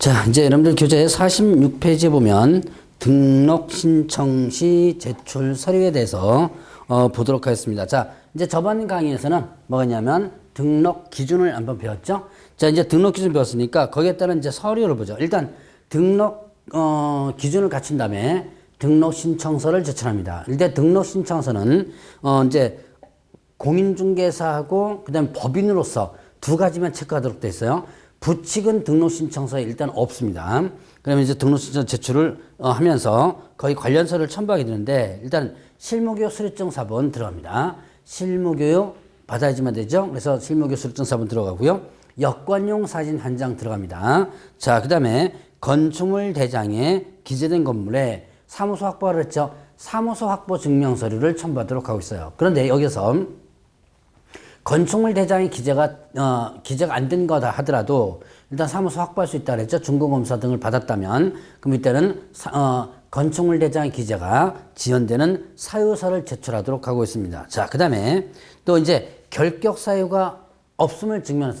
자, 이제 여러분들 교재 46페이지에 보면 등록 신청 시 제출 서류에 대해서 어, 보도록 하겠습니다. 자, 이제 저번 강의에서는 뭐냐면 등록 기준을 한번 배웠죠. 자, 이제 등록 기준 배웠으니까 거기에 따른 이제 서류를 보죠. 일단 등록 어, 기준을 갖춘 다음에 등록 신청서를 제출합니다. 일단 등록 신청서는 어, 이제 공인중개사하고 그다음에 법인으로서 두 가지만 체크하도록 돼 있어요. 부칙은 등록 신청서에 일단 없습니다. 그러면 이제 등록 신청 제출을 어, 하면서 거의 관련서를 첨부하게 되는데 일단 실무교육 수료증 사본 들어갑니다. 실무교육 받아야지만 되죠. 그래서 실무교육 수료증 사본 들어가고요. 여권용 사진 한 장 들어갑니다. 자, 그 다음에 건축물 대장에 기재된 건물에 사무소 확보를 했죠. 사무소 확보 증명 서류를 첨부하도록 하고 있어요. 그런데 여기서 건축물 대장이 기재가 어, 기재가 안 된 거다 하더라도 일단 사무소 확보할 수 있다 그랬죠. 중공검사 등을 받았다면 그럼 이때는 사, 어, 건축물 대장의 기재가 지연되는 사유서를 제출하도록 하고 있습니다. 자, 그다음에 또 이제 결격 사유가 없음을 증명하는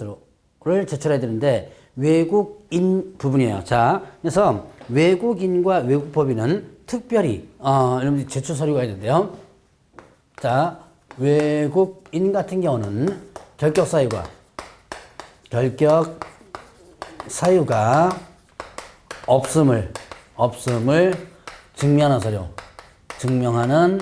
서류를 제출해야 되는데 외국인 부분이에요. 자, 그래서 외국인과 외국 법인은 특별히 어, 여러분들 제출 서류가 있는데요. 자, 외국인 같은 경우는 결격 사유가 결격 사유가 없음을 없음을 증명하는 서류 증명하는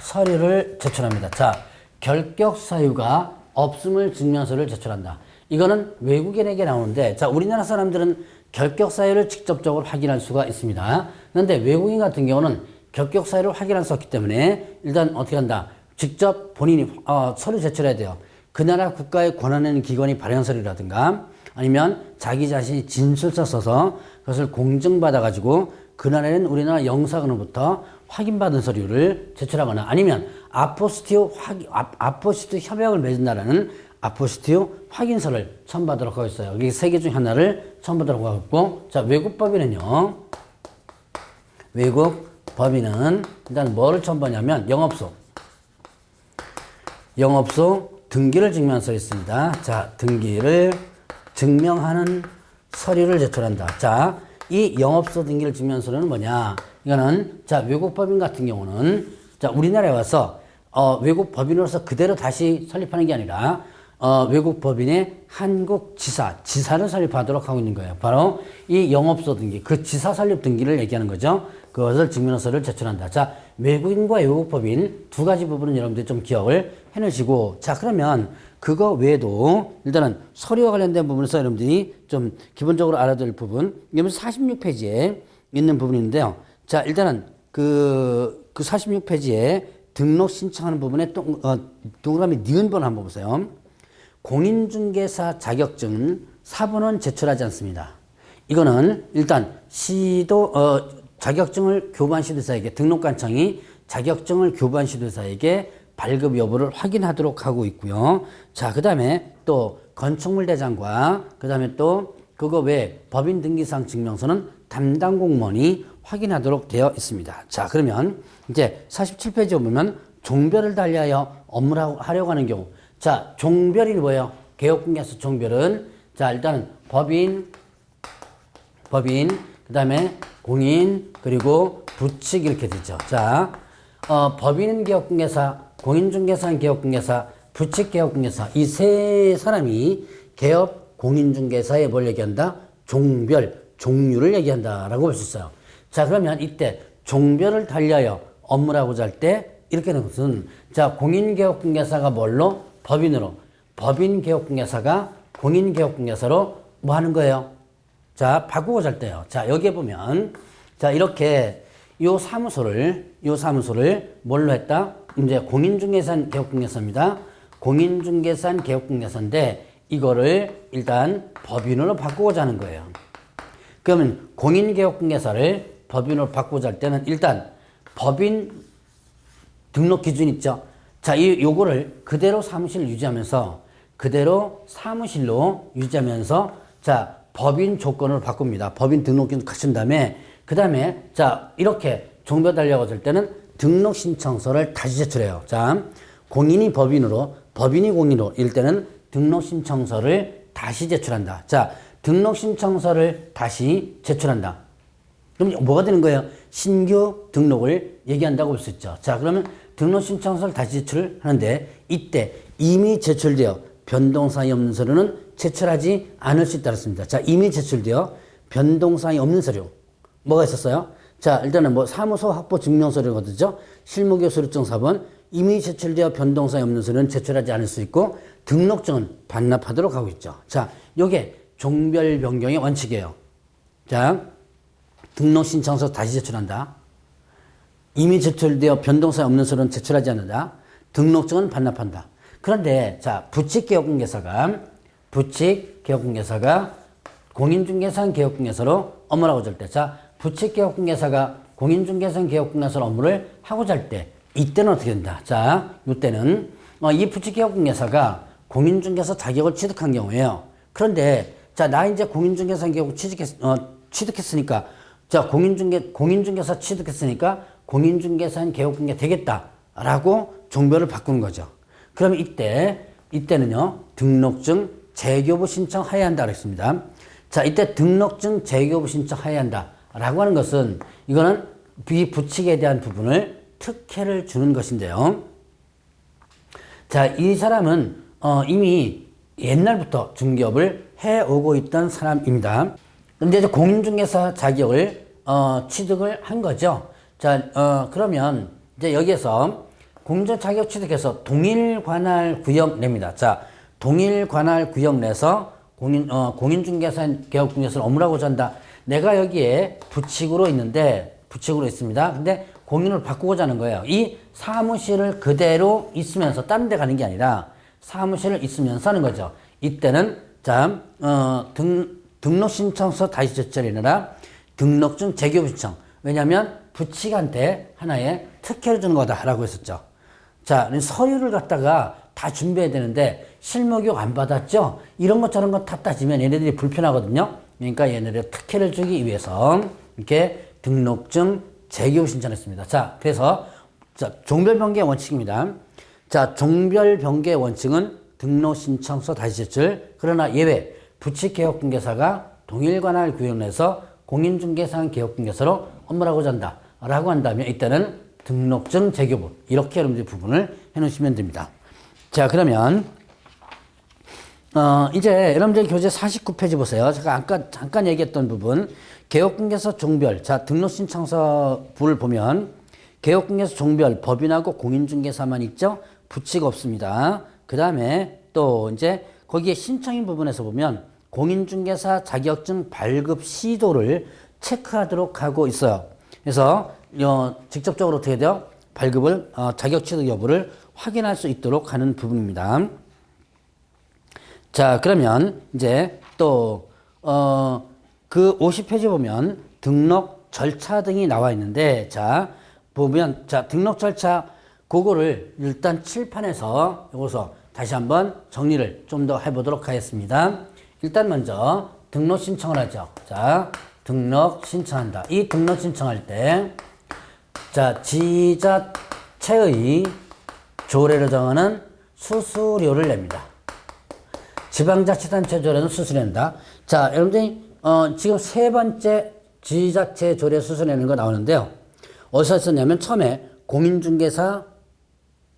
서류를 제출합니다. 자, 결격 사유가 없음을 증명하는 서류를 제출한다. 이거는 외국인에게 나오는데 자, 우리나라 사람들은 결격 사유를 직접적으로 확인할 수가 있습니다. 그런데 외국인 같은 경우는 결격 사유를 확인할 수 없기 때문에 일단 어떻게 한다? 직접 본인이 어, 서류 제출해야 돼요. 그 나라 국가의 권한있는 기관이 발행 서류라든가 아니면 자기 자신이 진술서 써서 그것을 공증받아가지고 그 나라는 우리나라 영사관으로부터 확인받은 서류를 제출하거나 아니면 아포스티오 확인, 아, 아포스티오 협약을 맺은다라는 아포스티오 확인서를 첨부하도록 하고 있어요. 여기 세 개 중 하나를 첨부하도록 하고 있고 자 외국 법인은요. 외국 법인은 일단 뭐를 첨부하냐면 영업소 영업소 등기를 증명한 서류 있습니다. 자, 등기를 증명하는 서류를 제출한다. 자, 이 영업소 등기를 증명한 서류는 뭐냐? 이거는 자, 외국 법인 같은 경우는 자, 우리나라에 와서 어, 외국 법인으로서 그대로 다시 설립하는 게 아니라 어, 외국 법인의 한국 지사, 지사를 설립하도록 하고 있는 거예요. 바로 이 영업소 등기, 그 지사 설립 등기를 얘기하는 거죠. 그것을 증명서를 제출한다. 자, 외국인과 외국 법인 두 가지 부분은 여러분들이 좀 기억을 해 놓으시고, 자, 그러면 그거 외에도 일단은 서류와 관련된 부분에서 여러분들이 좀 기본적으로 알아야 될 부분, 이게 46페이지에 있는 부분인데요. 자, 일단은 그, 그 46페이지에 등록 신청하는 부분에 동, 어, 동그라미 니은 번 한번 보세요. 공인중개사 자격증은 사본은 제출하지 않습니다. 이거는 일단 시도 어, 자격증을 교부한 시도사에게 등록관청이 자격증을 교부한 시도사에게 발급 여부를 확인하도록 하고 있고요. 자, 그 다음에 또 건축물 대장과 그 다음에 또 그거 외 법인 등기상 증명서는 담당 공무원이 확인하도록 되어 있습니다. 자, 그러면 이제 47페이지에 보면 종별을 달리하여 업무를 하려고 하는 경우 자, 종별이 뭐예요? 개혁공개서 종별은 자, 일단은 법인, 법인, 그 다음에 공인, 그리고 부칙 이렇게 되죠. 자, 어, 법인 개혁공개사, 공인중개사 개혁공개사, 부칙 개혁공개사 이 세 사람이 개업 공인중개사에 뭘 얘기한다? 종별, 종류를 얘기한다라고 볼 수 있어요. 자, 그러면 이때 종별을 달리하여 업무라고자 할때 이렇게 되는 것은 자, 공인개혁공개사가 뭘로? 법인으로. 법인 개혁공개사가 공인 개혁공개사로 뭐 하는 거예요? 자, 바꾸고자 할 때요. 자, 여기에 보면 자, 이렇게 요 사무소를 요 사무소를 뭘로 했다? 이제 공인중개산 개혁공개사입니다. 공인중개산 개혁공개사인데 이거를 일단 법인으로 바꾸고자 하는 거예요. 그러면 공인개혁공개사를 법인으로 바꾸고자 할 때는 일단 법인 등록 기준 있죠. 자, 이 요거를 그대로 사무실 유지하면서 그대로 사무실로 유지하면서 자, 법인 조건을 바꿉니다. 법인 등록 기준 갖춘 다음에 그다음에 자, 이렇게 종별 달려고 할 때는 등록 신청서를 다시 제출해요. 자, 공인이 법인으로 법인이 공인으로 이럴 때는 등록 신청서를 다시 제출한다. 자, 등록 신청서를 다시 제출한다. 그럼 뭐가 되는 거예요? 신규 등록을 얘기한다고 볼 수 있죠. 자, 그러면 등록 신청서를 다시 제출을 하는데 이때 이미 제출되어 변동사항이 없는 서류는 제출하지 않을 수 있다고 했습니다. 자, 이미 제출되어 변동사항이 없는 서류. 뭐가 있었어요? 자, 일단은 뭐 사무소 확보 증명 서류거든요. 실무교 서류증 4번 이미 제출되어 변동사항이 없는 서류는 제출하지 않을 수 있고 등록증은 반납하도록 하고 있죠. 자, 요게 종별 변경의 원칙이에요. 자, 등록 신청서 다시 제출한다. 이미 제출되어 변동사항이 없는 서류는 제출하지 않는다. 등록증은 반납한다. 그런데 자 부칙개혁공개사가 부칙개혁공개사가 공인중개사는 개혁공개사로 업무를 하고자 할 때, 자 부칙개혁공개사가 공인중개사는 개혁공개사로 업무를 하고자 할 때, 이때는 어떻게 된다? 자, 이때는 어, 이 부칙개혁공개사가 공인중개사 자격을 취득한 경우에요. 그런데 자, 나 이제 공인중개사 개혁 취득했, 어, 취득했으니까, 자 공인중개 공인중개사 취득했으니까 공인중개사는 개혁공개 되겠다라고 종별을 바꾸는 거죠. 그러면 이때 이때는요 등록증 재교부 신청해야 한다 그랬습니다. 자 이때 등록증 재교부 신청해야 한다라고 하는 것은 이거는 비부칙에 대한 부분을 특혜를 주는 것인데요. 자 이 사람은 어, 이미 옛날부터 중개업을 해오고 있던 사람입니다. 근데 이제 공인중개사 자격을 어, 취득을 한 거죠. 자 어, 그러면 이제 여기에서 공정 자격 취득해서 동일 관할 구역 냅니다. 자, 동일 관할 구역 내서 공인 어, 공인중개사 개업중개사를 업무라고 한다. 내가 여기에 부칙으로 있는데 부칙으로 있습니다. 근데 공인을 바꾸고자 하는 거예요. 이 사무실을 그대로 있으면서 다른 데 가는 게 아니라 사무실을 있으면서 하는 거죠. 이때는 자, 어, 등, 등록 신청서 다시 제출이 아니라 등록증 재교 신청. 왜냐하면 부칙한테 하나의 특혜를 주는 거다라고 했었죠. 자, 서류를 갖다가 다 준비해야 되는데 실무교육 안 받았죠? 이런 것 저런 것다 따지면 얘네들이 불편하거든요. 그러니까 얘네들 특혜를 주기 위해서 이렇게 등록증 재교육 신청했습니다. 자, 그래서 자, 종별변개 원칙입니다. 자, 종별변개 원칙은 등록 신청서 다시 제출. 그러나 예외 부칙 개혁 공개사가 동일 관할 구역 내에서 공인중개상 개혁 공개사로 업무를 하고자 한다. 라고 한다면 이때는 등록증 재교부 이렇게 여러분들이 부분을 해 놓으시면 됩니다. 자 그러면 어, 이제 여러분들 교재 49페이지 보세요. 제가 아까 잠깐 얘기했던 부분 개혁공개서 종별 자 등록신청서 부를 보면 개혁공개서 종별 법인하고 공인중개사만 있죠. 부칙 없습니다. 그 다음에 또 이제 거기에 신청인 부분에서 보면 공인중개사 자격증 발급 시도를 체크하도록 하고 있어요. 그래서 어, 직접적으로 어떻게 돼요? 발급을 어, 자격 취득 여부를 확인할 수 있도록 하는 부분입니다. 자, 그러면 이제 또 어, 그 50페이지 보면 등록 절차 등이 나와 있는데 자, 보면 자, 등록 절차 그거를 일단 칠판에서 여기서 다시 한번 정리를 좀 더 해보도록 하겠습니다. 일단 먼저 등록 신청을 하죠. 자, 등록 신청한다. 이 등록 신청할 때 자, 지자체의 조례를 정하는 수수료를 냅니다. 지방자치단체 조례는 수수료 낸다. 자, 여러분들이 어, 지금 세 번째 지자체 조례 수수료 내는 거 나오는데요. 어디서 썼냐면 처음에 공인중개사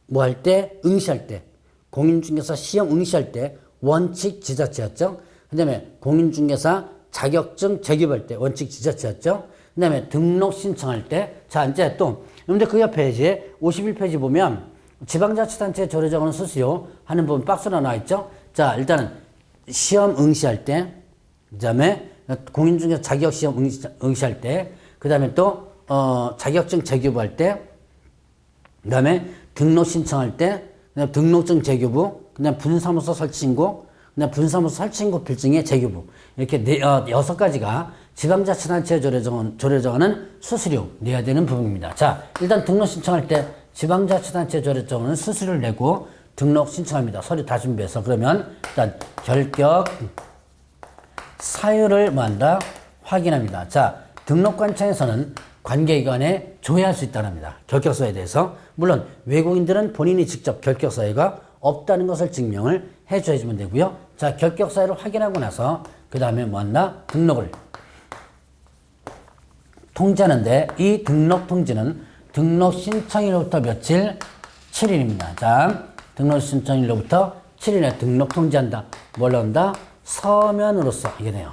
뭐 할 때, 응시할 때, 공인중개사 시험 응시할 때 원칙 지자체였죠. 그 다음에 공인중개사 자격증 재교할 때 원칙 지자체였죠. 그 다음에 등록 신청할 때, 자, 이제 또, 근데 그 옆에 이제 51페이지 보면 지방자치단체 조례정하는 수수료 하는 부분 박스로 나와 있죠. 자, 일단은 시험 응시할 때, 그 다음에 공인중개사 자격시험 응시, 응시할 때, 그 다음에 또, 어, 자격증 재교부할 때, 그 다음에 등록 신청할 때, 그다음 등록증 재교부, 그 다음 분사무소 설치 신고, 그다음 분사무소 설치신고 필증의 재교부 이렇게 네, 어, 여섯 가지가 지방자치단체 조례정은 조례정은 수수료 내야 되는 부분입니다. 자, 일단 등록 신청할 때 지방자치단체 조례정은 수수료를 내고 등록 신청합니다. 서류 다 준비해서 그러면 일단 결격 사유를 뭐한다 확인합니다. 자, 등록관청에서는 관계기관에 조회할 수 있다는 겁니다. 결격서에 대해서. 물론 외국인들은 본인이 직접 결격서가 없다는 것을 증명을 해줘야지면 되고요. 자, 결격 사유를 확인하고 나서 그 다음에 뭐 한다? 등록을 통지하는데 이 등록 통지는 등록 신청일로부터 며칠? 7일입니다. 자, 등록 신청일로부터 7일에 등록 통지한다. 뭘 한다? 서면으로서 하게 돼요.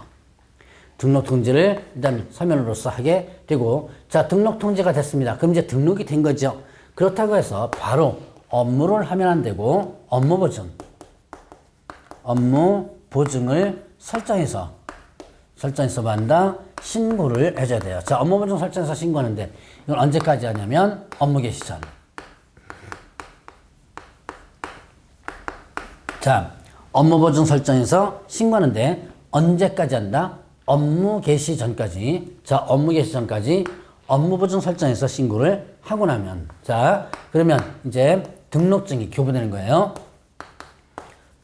등록 통지를 일단 서면으로서 하게 되고 자 등록 통지가 됐습니다. 그럼 이제 등록이 된 거죠. 그렇다고 해서 바로 업무를 하면 안 되고 업무 보증 업무 보증을 설정해서 설정해서 만다 신고를 해줘야 돼요. 자 업무 보증 설정해서 신고하는데 이건 언제까지 하냐면 업무 개시 전. 자, 업무 보증 설정에서 신고하는데 언제까지 한다? 업무 개시 전까지. 자, 업무 개시 전까지 업무 보증 설정에서 신고를 하고 나면. 자, 그러면 이제 등록증이 교부되는 거예요.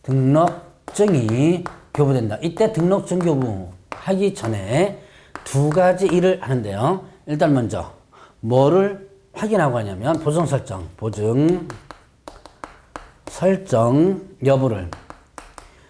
등록증이 교부된다. 이때 등록증 교부하기 전에 두 가지 일을 하는데요. 일단 먼저 뭐를 확인하고 하냐면 보증 설정, 보증 설정 여부를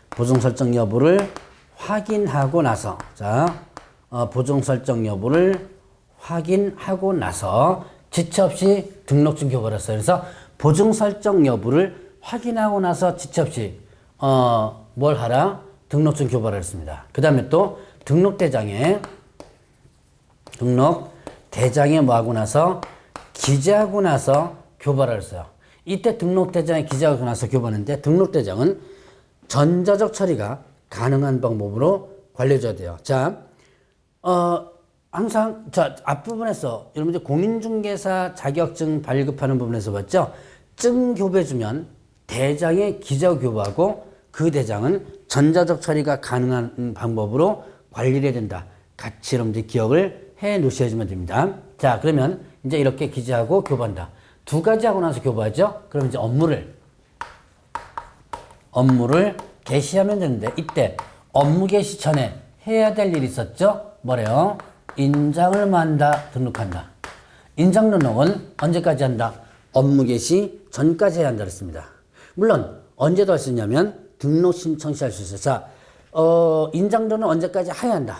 보증 설정 여부를 확인하고 나서 자 어, 보증 설정 여부를 확인하고 나서 지체 없이 등록증 교부를 했어요. 그래서 보증 설정 여부를 확인하고 나서 없이 어, 뭘 하라 등록증 교부를 했습니다. 그 다음에 또 등록 대장에 등록 대장에 뭐 하고 나서 기재하고 나서 교부를 했어요. 이때 등록 대장에 기재하고 나서 교부하는데 등록 대장은 전자적 처리가 가능한 방법으로 관리해줘야 돼요. 자, 어, 항상, 자, 앞부분에서, 여러분들 공인중개사 자격증 발급하는 부분에서 봤죠? 증 교부해주면 대장에 기재 교부하고 그 대장은 전자적 처리가 가능한 방법으로 관리를 해야 된다. 같이 여러분들 기억을 해 놓으셔야지만 됩니다. 자, 그러면 이제 이렇게 기재하고 교부한다. 두 가지 하고 나서 교부하죠? 그럼 이제 업무를 업무를 개시하면 되는데 이때 업무 개시 전에 해야 될 일이 있었죠? 뭐래요? 인장을 만다 등록한다. 인장 등록은 언제까지 한다? 업무 개시 전까지 해야 한다 그랬습니다. 물론 언제도 할수 있냐면 등록 신청 시 할 수 있어요. 자, 어, 인장 등록 언제까지 해야 한다?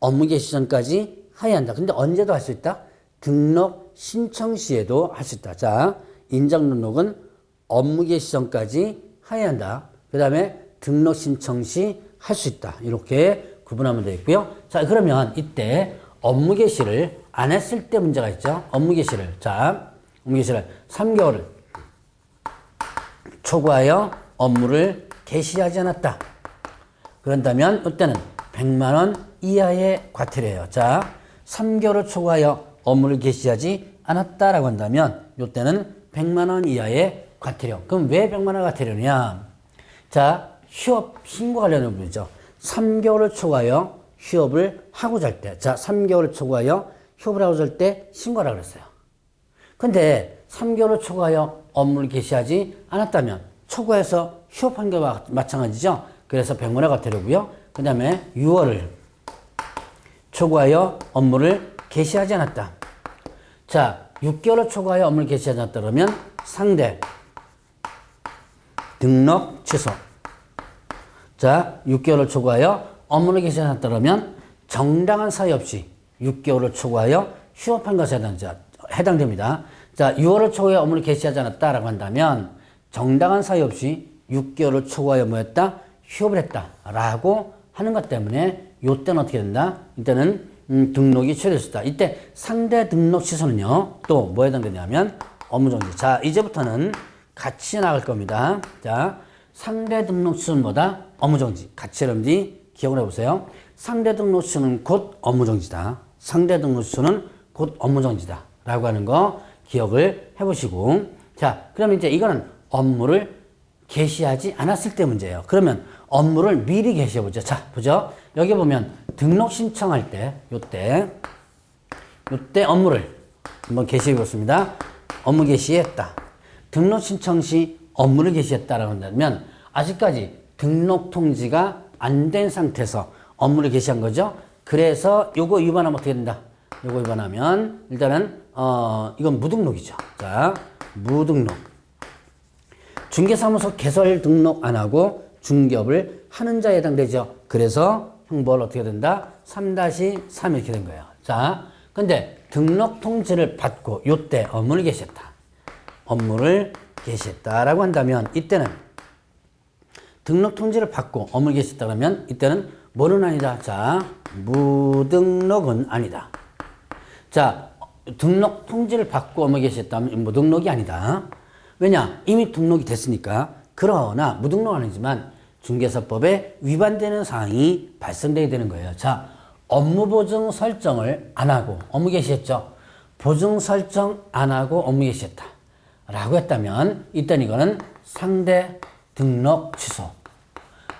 업무 개시 전까지 해야 한다. 근데 언제도 할 수 있다? 등록 신청 시에도 할 수 있다. 자, 인장 등록은 업무 개시 전까지 해야 한다. 그 다음에 등록 신청 시 할 수 있다. 이렇게 구분하면 되겠고요. 자, 그러면 이때 업무 개시를 안 했을 때 문제가 있죠. 업무 개시를. 자, 업무 개시를 3개월을 초과하여 업무를 개시하지 않았다. 그런다면 이때는 100만 원 이하의 과태료예요. 자, 3개월을 초과하여 업무를 개시하지 않았다라고 한다면 이때는 100만 원 이하의 과태료. 그럼 왜 100만 원 과태료냐? 자, 휴업 신고 관련된 부분이죠. 3개월을 초과하여 휴업을 하고자 할 때, 자, 3개월을 초과하여 휴업을 하고자 할 때 신고하라 그랬어요. 근데 3개월을 초과하여 업무를 개시하지 않았다면 초과해서 휴업한 게와 마찬가지죠. 그래서 100만 원 과태료고요. 그 다음에 6월을 초과하여 업무를 개시하지 않았다. 자, 6개월을 초과하여 업무를 개시하지 않았다 그러면 상대 등록 취소. 자, 6개월을 초과하여 업무를 그러면 정당한 사유 없이 6개월을 초과하여 휴업한 것에 해당됩니다. 자, 6월을 초과하여 업무를 개시하지 않았다라고 한다면 정당한 사유 없이 6개월을 초과하여 뭐였다? 휴업을 했다라고 하는 것 때문에 요때는 어떻게 된다? 이때는 음, 등록이 취소됐다. 이때 상대 등록 취소는요. 또 뭐에 해당되냐면 업무정지. 자, 이제부터는 같이 나갈 겁니다. 자, 상대 등록 취소는 뭐다? 업무정지. 여러분들이 기억을 해보세요. 상대 등록 취소는 곧 업무정지다. 상대 등록 취소는 곧 업무정지다. 라고 하는 거 기억을 해보시고. 자, 그럼 이제 이거는 업무를 개시하지 않았을 때 문제예요. 그러면 업무를 미리 개시해 보죠. 자, 보죠. 여기 보면 등록 신청할 때, 요때, 요때 업무를 한번 개시해 보겠습니다. 업무 개시했다. 등록 신청 시 업무를 개시했다라고 한다면 아직까지 등록 통지가 안 된 상태에서 업무를 개시한 거죠. 그래서 요거 위반하면 어떻게 된다? 요거 위반하면 일단은 어 이건 무등록이죠. 자, 무등록. 중개사무소 개설 등록 안 하고 중개업을 하는 자에 해당되죠. 그래서 형벌 어떻게 된다? 3-3 이렇게 된 거예요. 자, 근데 등록 통지를 받고 요때 업무를 계셨다. 업무를 계셨다라고 한다면 이때는 등록 통지를 받고 업무를 계셨다 그러면 이때는 뭐는 아니다. 자, 무등록은 아니다. 자, 등록 통지를 받고 업무 계셨다면 무등록이 아니다. 왜냐? 이미 등록이 됐으니까. 그러나 무등록 아니지만 중개사법에 위반되는 사항이 발생되게 되는 거예요. 자, 업무 보증 설정을 안 하고 업무 계셨죠? 보증 설정 안 하고 업무 계셨다. 라고 했다면 이땐 이거는 상대 등록 취소.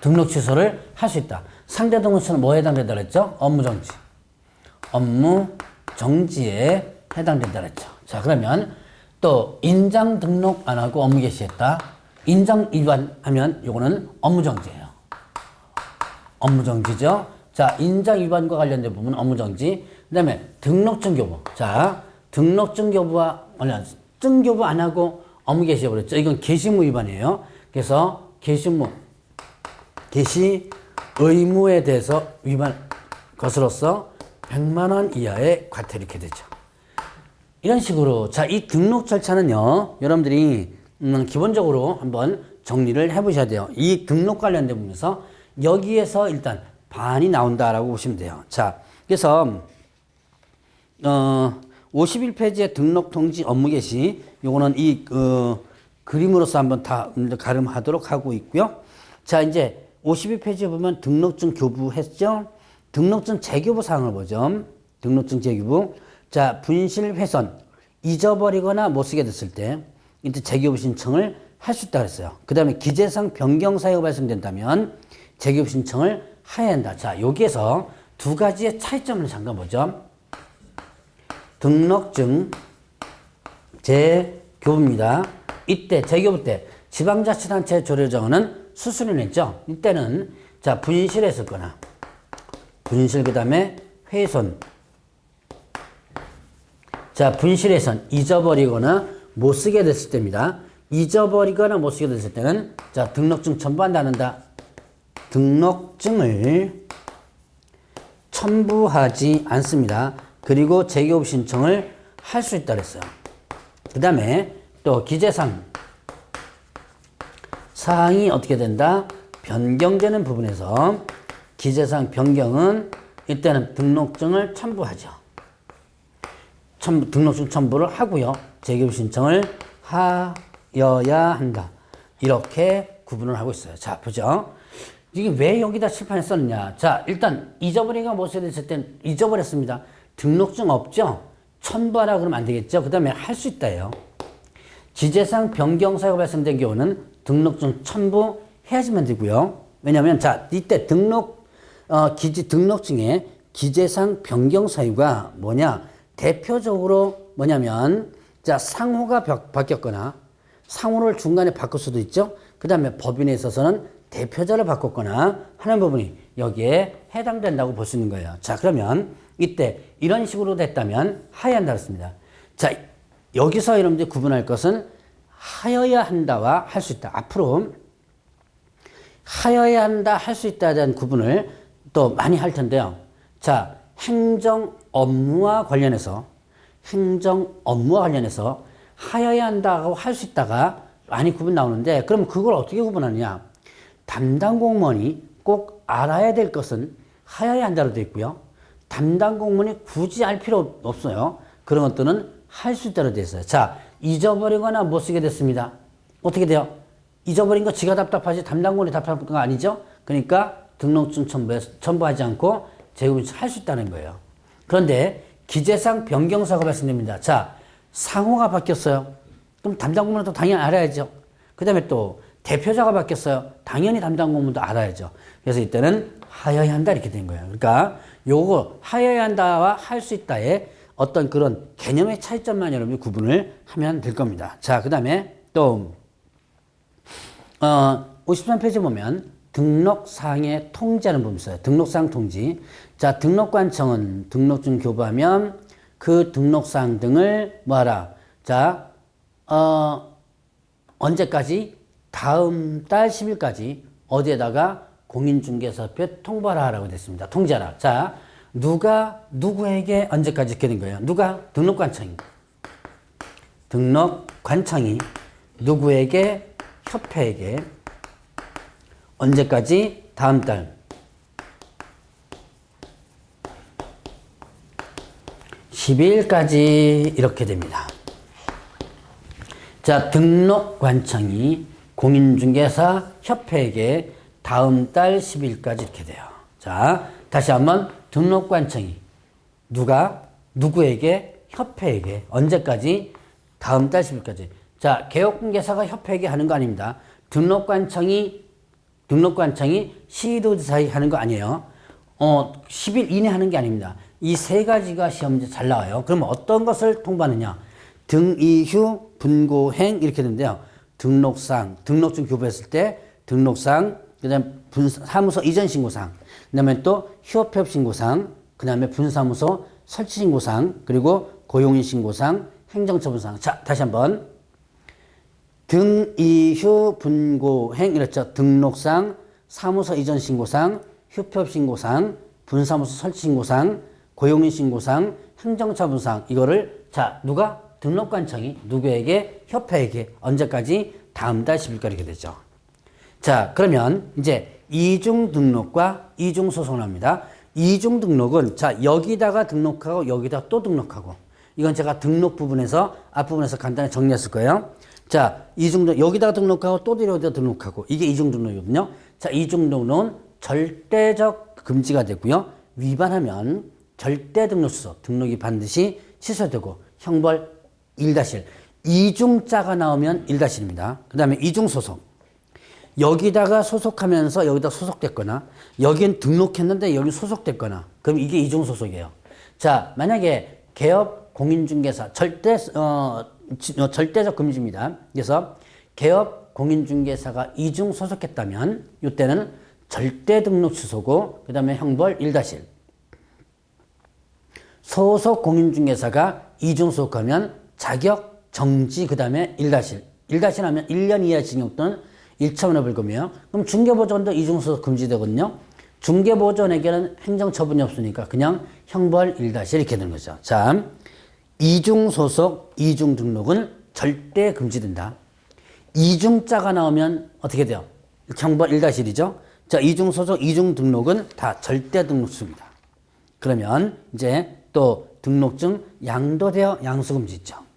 등록 취소를 할 수 있다. 상대 등록 취소는 뭐에 해당된다 그랬죠? 업무 정지. 업무 정지에 해당된다 그랬죠. 자, 그러면 또 인장 등록 안 하고 업무 개시했다. 인장 위반하면 요거는 업무 정지예요. 업무 정지죠. 자, 인장 위반과 관련된 부분 업무 정지. 그다음에 등록증 교부. 자, 등록증 교부와 관련 증 교부 안 하고 업무 개시해 버렸죠. 이건 게시무 위반이에요. 그래서 게시무 개시 의무에 대해서 위반 것으로서 100만 원 이하의 과태료 이렇게 되죠. 이런 식으로 자 이 등록 절차는요 여러분들이 음, 기본적으로 한번 정리를 해보셔야 돼요 이 등록 관련된 부분에서 여기에서 일단 반이 나온다라고 보시면 돼요 자 그래서 어 51페이지의 등록 통지 업무 개시 요거는 이 어, 그림으로서 한번 다 가름하도록 하고 있고요 자 이제 52페이지에 보면 등록증 교부했죠 등록증 재교부 사항을 보죠 등록증 재교부 자, 분실 훼손, 잊어버리거나 못 쓰게 됐을 때 이때 재교부 신청을 할 수 있다 그랬어요. 그 다음에 기재상 변경 사유가 발생된다면 재교부 신청을 해야 한다. 자, 여기에서 두 가지의 차이점을 잠깐 보죠. 등록증 재교부입니다. 이때 재교부 때 지방자치단체 조례정은 수수료 냈죠. 이때는 자 분실했었거나 분실 그 다음에 훼손 자, 분실해선 잊어버리거나 못 쓰게 됐을 때입니다. 잊어버리거나 못 쓰게 됐을 때는 자, 등록증 첨부한다는다. 등록증을 첨부하지 않습니다. 그리고 재교부 신청을 할 수 있다 그랬어요. 그 다음에 또 기재상 사항이 어떻게 된다? 변경되는 부분에서 기재상 변경은 이때는 등록증을 첨부하죠. 첨부, 등록증 첨부를 하고요. 재교부 신청을 하여야 한다. 이렇게 구분을 하고 있어요. 자, 보죠. 이게 왜 여기다 칠판에 썼느냐. 자, 일단 잊어버리가 못써 됐을 땐 잊어버렸습니다. 등록증 없죠? 첨부하라 그러면 안 되겠죠? 그 다음에 할 수 있다예요. 지재상 변경 사유가 발생된 경우는 등록증 첨부 해야지만 되고요. 왜냐하면 자 이때 등록 어, 기지 등록증에 기재상 변경 사유가 뭐냐 대표적으로 뭐냐면 자 상호가 바뀌었거나 상호를 중간에 바꿀 수도 있죠. 그 다음에 법인에 있어서는 대표자를 바꿨거나 하는 부분이 여기에 해당된다고 볼 수 있는 거예요. 자 그러면 이때 이런 식으로 됐다면 하야한다 그랬습니다. 자 여기서 여러분들이 구분할 것은 하여야 한다와 할 수 있다. 앞으로 하여야 한다, 할 수 있다에 대한 구분을 또 많이 할 텐데요. 자, 행정 업무와 관련해서 행정 업무와 관련해서 하여야 한다고 할 수 있다가 많이 구분 나오는데 그럼 그걸 어떻게 구분하느냐? 담당 공무원이 꼭 알아야 될 것은 하여야 한다로 되어 있고요. 담당 공무원이 굳이 알 필요 없어요. 그런 것들은 할 수 있다로 되어 있어요. 자, 잊어버리거나 못 쓰게 됐습니다. 어떻게 돼요? 잊어버린 거 지가 답답하지 담당 공무원이 답답한 거 아니죠? 그러니까 등록증 첨부해, 첨부하지 않고 재구입 할수 있다는 거예요. 그런데 기재상 변경사가 발생됩니다. 자, 상호가 바뀌었어요. 그럼 담당 공무원도 당연히 알아야죠. 그 다음에 또 대표자가 바뀌었어요. 당연히 담당 공무원도 알아야죠. 그래서 이때는 하여야 한다 이렇게 된 거예요. 그러니까 요거 하여야 한다와 할 수 있다의 어떤 그런 개념의 차이점만 여러분이 구분을 하면 될 겁니다. 자, 그 다음에 또, 어, 53페이지 보면 등록사항의 통지하는 부분이 있어요. 등록사항 통지. 자, 등록관청은 등록증 교부하면 그 등록사항 등을 뭐하라. 자, 어, 언제까지? 다음 달 10일까지 어디에다가 공인중개사협회 통보하라고 됐습니다. 통지하라. 자, 누가 누구에게 언제까지 된 거예요? 누가 등록관청이 등록관청이 누구에게 협회에게 언제까지 다음 달 12일까지 이렇게 됩니다. 자, 등록관청이 공인중개사 협회에게 다음 달 10일까지 이렇게 돼요. 자, 다시 한번 등록관청이 누가 누구에게 협회에게 언제까지 다음 달 10일까지. 자, 개업공개사가 협회에게 하는 거 아닙니다. 등록관청이 등록관청이 시도지사에 하는 거 아니에요. 어, 10일 이내 하는 게 아닙니다. 이 세 가지가 시험 문제 잘 나와요. 그러면 어떤 것을 통보하느냐? 등이휴, 분고행 이렇게 되는데요. 등록상, 등록증 교부했을 때 등록상, 그 다음에 분 사무소 이전 신고상, 그 다음에 또 휴업협 신고상, 그 다음에 분사무소 설치 신고상, 그리고 고용인 신고상, 행정처분상. 자, 다시 한번 등 이 휴 분고 행 이렇죠. 등록상, 사무소 이전 신고상, 휴법 신고상, 분사무소 설치 신고상, 고용인 신고상, 행정처분상 이거를 자 누가 등록관청이 누구에게 협회에게 언제까지 다음 달 10일까지 이렇게 되죠. 자 그러면 이제 이중 등록과 이중 소송을 합니다. 이중 등록은 자 여기다가 등록하고 여기다 또 등록하고 이건 제가 등록 부분에서 앞부분에서 간단히 정리했을 거예요. 자, 이중 등 여기다가 등록하고 또 여기다 등록하고 이게 이중 등록이거든요. 자, 이중 등록은 절대적 금지가 되고요. 위반하면 절대 등록 수서 등록이 반드시 취소되고 형벌 1-1. 이중자가 나오면 1-1입니다. 그 다음에 이중 소속. 여기다가 소속하면서 여기다 소속됐거나 여긴 등록했는데 여기 소속됐거나 그럼 이게 이중 소속이에요. 자, 만약에 개업 공인중개사 절대 어, 지- 어, 절대적 금지입니다. 그래서 개업 공인중개사가 이중 소속했다면 이때는 절대 등록 취소고 그다음에 형벌 1-1. 소속 공인중개사가 이중 소속하면 자격 정지 그 다음에 1-1. 1-1 하면 1년 이하 징역 또는 1천 원의 벌금이에요. 그럼 중개보전도 이중 소속 금지되거든요. 중개보전에게는 행정처분이 없으니까 그냥 형벌 1-1 이렇게 되는 거죠. 자, 이중 소속, 이중 등록은 절대 금지된다. 이중자가 나오면 어떻게 돼요? 형벌 1-1이죠. 자, 이중 소속, 이중 등록은 다 절대 등록수입니다. 그러면 이제 또 등록증 양도되어 양수금지 있죠.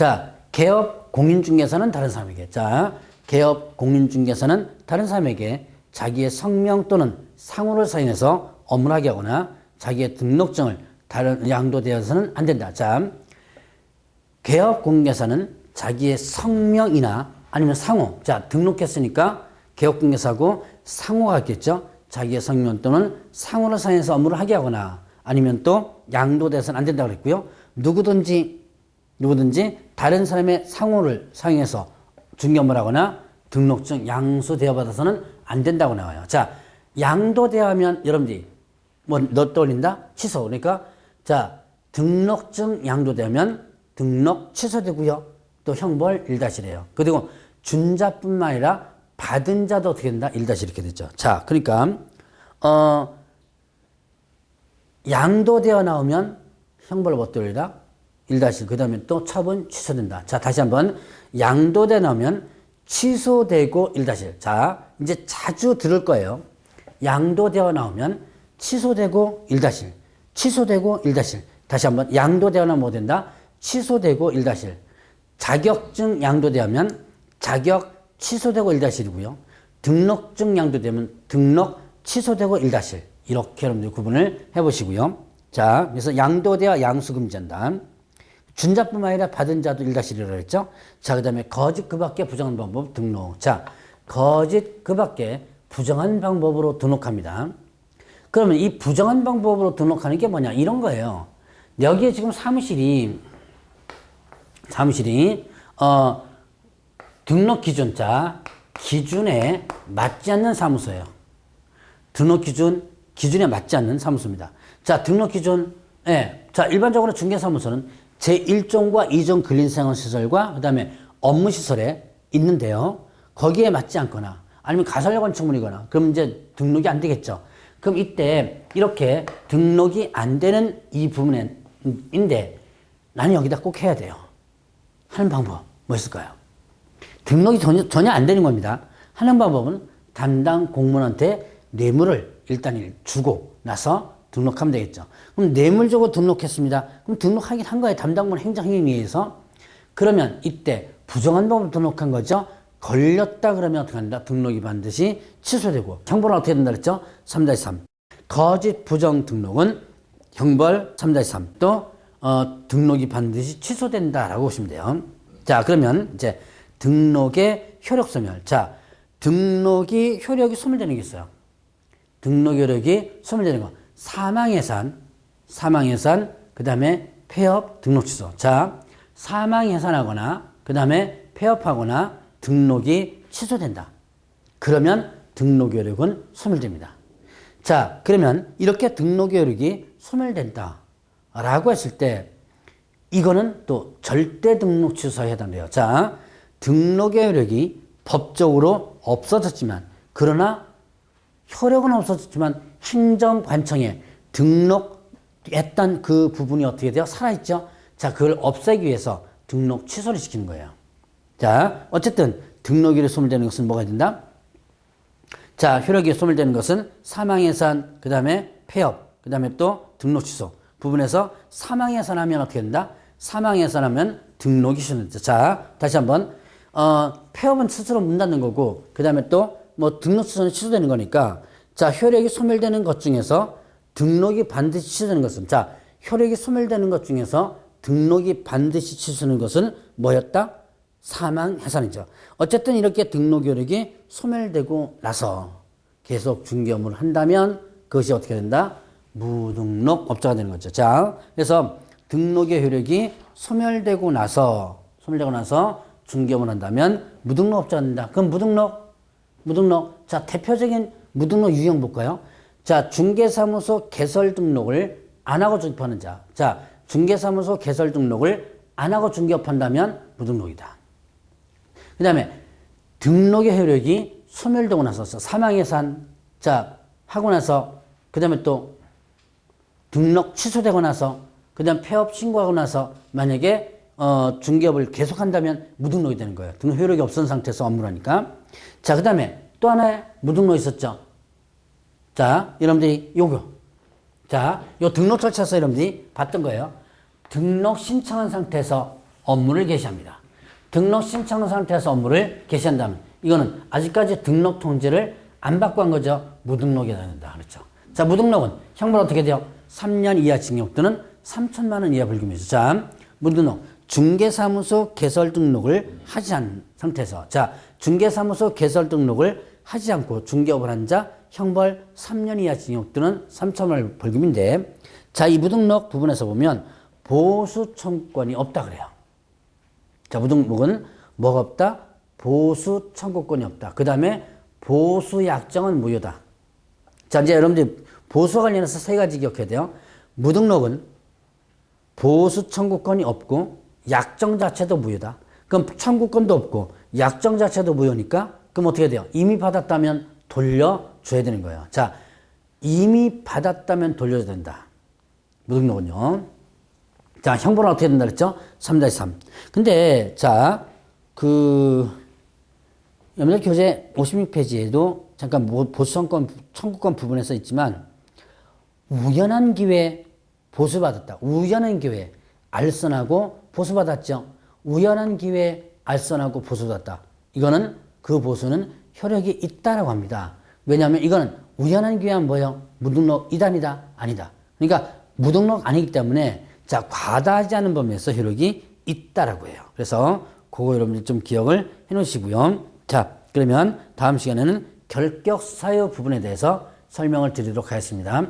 자, 개업 공인중개사는 다른 사람에게. 자, 개업 공인중개사는 다른 사람에게 자기의 성명 또는 상호를 사인해서 업무를 하게 하거나 자기의 등록증을 다른 양도되어서는 안 된다. 자, 개업 공개사는 자기의 성명이나 아니면 상호. 자, 등록했으니까 개업 공개사고 상호가 있겠죠. 자기의 성명 또는 상호를 사용해서 업무를 하게 하거나 아니면 또 양도돼서는 안 된다고 그랬고요. 누구든지 누구든지 다른 사람의 상호를 사용해서 중개업무를 하거나 등록증 양수 대여 받아서는 안 된다고 나와요. 자, 양도대여 하면 여러분들이 뭐너 떠올린다? 취소. 그러니까 자, 등록증 양도되면 등록 취소되고요. 또 형벌 1-1이에요. 그리고 준 자뿐만 아니라 받은 자도 어떻게 된다? 1- 이렇게 되죠. 자, 그러니까 어 양도되어 나오면 형벌을 못 돌리다 1- 그 다음에 또 처분 취소된다. 자, 다시 한번 양도돼 나오면 취소되고 1- 자, 이제 자주 들을 거예요. 양도되어 나오면 취소되고 1- 취소되고 1- 다시 한번 양도되어 나오면 뭐 된다? 취소되고 1- 자격증 양도되면 자격 취소되고 1-1이고요. 등록증 양도되면 등록 취소되고 1-1. 이렇게 여러분들 구분을 해보시고요. 자, 그래서 양도되어 양수금지한다. 준 자뿐만 아니라 받은 자도 1-1이라고 했죠. 자, 그 다음에 거짓 그 밖에 부정한 방법 등록. 자, 거짓 그 밖에 부정한 방법으로 등록합니다. 그러면 이 부정한 방법으로 등록하는 게 뭐냐? 이런 거예요. 여기에 지금 사무실이, 사무실이, 어, 등록 기준자, 기준에 맞지 않는 사무소예요. 등록 기준, 기준에 맞지 않는 사무소입니다. 자, 등록 기준, 예. 자, 일반적으로 중개사무소는 제1종과 2종 근린생활시설과 그 다음에 업무시설에 있는데요. 거기에 맞지 않거나 아니면 가설력 건축물이거나 그럼 이제 등록이 안 되겠죠. 그럼 이때 이렇게 등록이 안 되는 이 부분인데 나는 여기다 꼭 해야 돼요. 하는 방법 뭐 있을까요? 등록이 전혀, 전혀 안 되는 겁니다. 하는 방법은 담당 공무원한테 뇌물을 일단 주고 나서 등록하면 되겠죠. 그럼 뇌물 주고 등록했습니다. 그럼 등록하긴 한 거예요. 담당 공무원 행정행위에 의해서. 그러면 이때 부정한 법으로 등록한 거죠. 걸렸다 그러면 어떻게 한다? 등록이 반드시 취소되고 형벌은 어떻게 된다 그랬죠? 3-3. 거짓 부정 등록은 형벌 3-3. 또 어, 등록이 반드시 취소된다라고 보시면 돼요. 자, 그러면 이제 등록의 효력 소멸. 자, 등록이 효력이 소멸되는 게 있어요. 등록 효력이 소멸되는 거. 사망 해산, 사망 해산, 그 다음에 폐업, 등록 취소. 자, 사망 해산하거나, 그 다음에 폐업하거나, 등록이 취소된다. 그러면 등록 효력은 소멸됩니다. 자, 그러면 이렇게 등록 효력이 소멸된다. 라고 했을 때, 이거는 또 절대 등록 취소에 해당돼요. 자, 등록의 효력이 법적으로 없어졌지만, 그러나 효력은 없어졌지만 행정관청에 등록했던 그 부분이 어떻게 돼요? 살아있죠? 자, 그걸 없애기 위해서 등록 취소를 시키는 거예요. 자, 어쨌든 등록일이 소멸되는 것은 뭐가 된다? 자, 효력이 소멸되는 것은 사망해산, 그 다음에 폐업, 그 다음에 또 등록 취소 부분에서 사망해산하면 어떻게 된다? 사망해산하면 등록이 취소된다. 자, 다시 한번 어, 폐업은 스스로 문 닫는 거고, 그 다음에 또 뭐 등록 취소는 취소되는 거니까, 자, 효력이 소멸되는 것 중에서 등록이 반드시 취소되는 것은, 자, 효력이 소멸되는 것 중에서 등록이 반드시 취소되는 것은 뭐였다? 사망 해산이죠. 어쨌든 이렇게 등록 효력이 소멸되고 나서 계속 중개 업무를 한다면 그것이 어떻게 된다? 무등록 업자가 되는 거죠. 자, 그래서 등록의 효력이 소멸되고 나서 소멸되고 나서 중개업을 한다면 무등록 업자가 된다. 그럼 무등록 무등록 자 대표적인 무등록 유형 볼까요? 자 중개사무소 개설 등록을 안 하고 중개업하는 자. 자 중개사무소 개설 등록을 안 하고 중개업한다면 무등록이다. 그 다음에 등록의 효력이 소멸되고 나서 사망해산 자 하고 나서 그 다음에 또 등록 취소되고 나서 그 다음 폐업 신고하고 나서 만약에 어, 중개업을 계속한다면 무등록이 되는 거예요. 등록 효력이 없은 상태에서 업무를 하니까. 자, 그 다음에 또 하나의 무등록 있었죠. 자, 여러분들이 요거. 자, 요 등록 절차에서 여러분들이 봤던 거예요. 등록 신청한 상태에서 업무를 개시합니다. 등록 신청한 상태에서 업무를 개시한다면 이거는 아직까지 등록 통지를 안 받고 한 거죠. 무등록이 된다. 그렇죠. 자, 무등록은 형벌 어떻게 돼요? 3년 이하 징역 또는 3천만 원 이하 벌금이죠. 자, 무등록. 중개사무소 개설 등록을 하지 않은 상태에서 자 중개사무소 개설 등록을 하지 않고 중개업을 한 자 형벌 3년 이하 징역 또는 3천만 원 벌금인데 자 이 무등록 부분에서 보면 보수 청구권이 없다 그래요. 자 무등록은 뭐가 없다? 보수 청구권이 없다. 그 다음에 보수 약정은 무효다. 자 이제 여러분들 보수와 관련해서 세 가지 기억해야 돼요. 무등록은 보수 청구권이 없고 약정 자체도 무효다. 그럼 청구권도 없고 약정 자체도 무효니까 그럼 어떻게 돼요? 이미 받았다면 돌려줘야 되는 거예요. 자, 이미 받았다면 돌려줘야 된다. 무등록은요. 자, 형벌은 어떻게 된다 그랬죠? 3-3. 근데, 자, 그, 연대 교재 56페이지에도 잠깐 보수청권, 청구권 부분에서 있지만, 우연한 기회 보수받았다. 우연한 기회. 알선하고 보수받았죠. 우연한 기회에 알선하고 보수받았다. 이거는 그 보수는 효력이 있다라고 합니다. 왜냐하면 이거는 우연한 기회는 뭐예요? 무등록 이단이다? 아니다. 그러니까 무등록 아니기 때문에 자 과다하지 않은 범위에서 효력이 있다라고 해요. 그래서 그거 여러분들 좀 기억을 해 놓으시고요. 자 그러면 다음 시간에는 결격 사유 부분에 대해서 설명을 드리도록 하겠습니다.